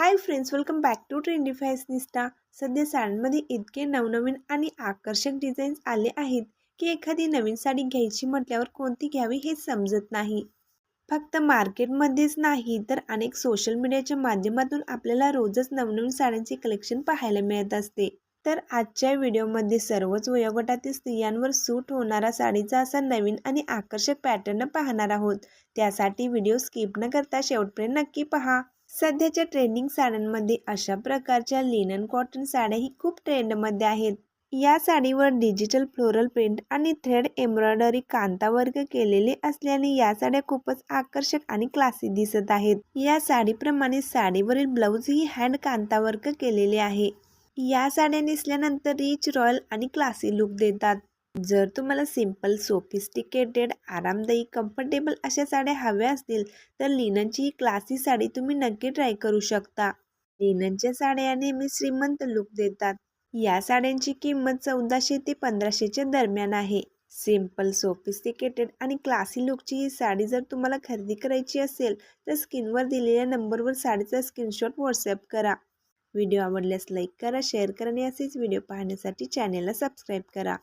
Hi friends welcome back to trendy fashionista सध्या साड्यांमध्ये इतके नवनवीन आणि आकर्षक डिझाईन्स आले आहेत की एखादी नवीन साडी घ्यायची म्हटल्यावर कोणती घ्यावी हे समजत नाही. फक्त मार्केटमध्येच नाही तर अनेक सोशल मीडियाच्या माध्यमातून आपल्याला रोजच नवनवीन साड्यांचे कलेक्शन पाहायला मिळत असते. तर आजच्या व्हिडिओमध्ये सर्वच वयोगटातील स्त्रियांवर सूट होणारा साडीचा असा नवीन आणि आकर्षक पॅटर्न पाहणार आहोत. त्यासाठी व्हिडिओ स्किप न करता शेवटपर्यंत नक्की पहा. सध्याच्या ट्रेंडिंग साड्यांमध्ये अशा प्रकारच्या लिनन कॉटन साड्याही खूप ट्रेंडमध्ये आहेत. या साडीवर डिजिटल फ्लोरल प्रिंट आणि थ्रेड एम्ब्रॉयडरी कांतावर्ग केलेले असल्याने या साड्या खूपच आकर्षक आणि क्लासी दिसत आहेत. या साडीप्रमाणे साडीवरील ब्लाऊजही हँड कांतावर्ग केलेले आहे. या साड्या नेसल्यानंतर रिच रॉयल आणि क्लासी लुक देतात. जर तुम्हाला सिंपल सोफिस्टिकेटेड आरामदायी कम्फर्टेबल अशा साड्या हव्या असतील तर लिननची ही क्लासी साडी तुम्ही नक्की ट्राय करू शकता. लिननच्या साड्या नेहमी श्रीमंत लुक देतात. या साड्यांची किंमत चौदाशे ते पंधराशेच्या दरम्यान आहे. सिंपल सोफिस्टिकेटेड आणि क्लासी लुकची ही साडी जर तुम्हाला खरेदी करायची असेल तर स्क्रीनवर दिलेल्या नंबरवर साडीचा स्क्रीनशॉट व्हॉट्सअप करा. व्हिडिओ आवडल्यास लाईक करा शेअर करा आणि असेच व्हिडिओ पाहण्यासाठी चॅनेलला सबस्क्राईब करा.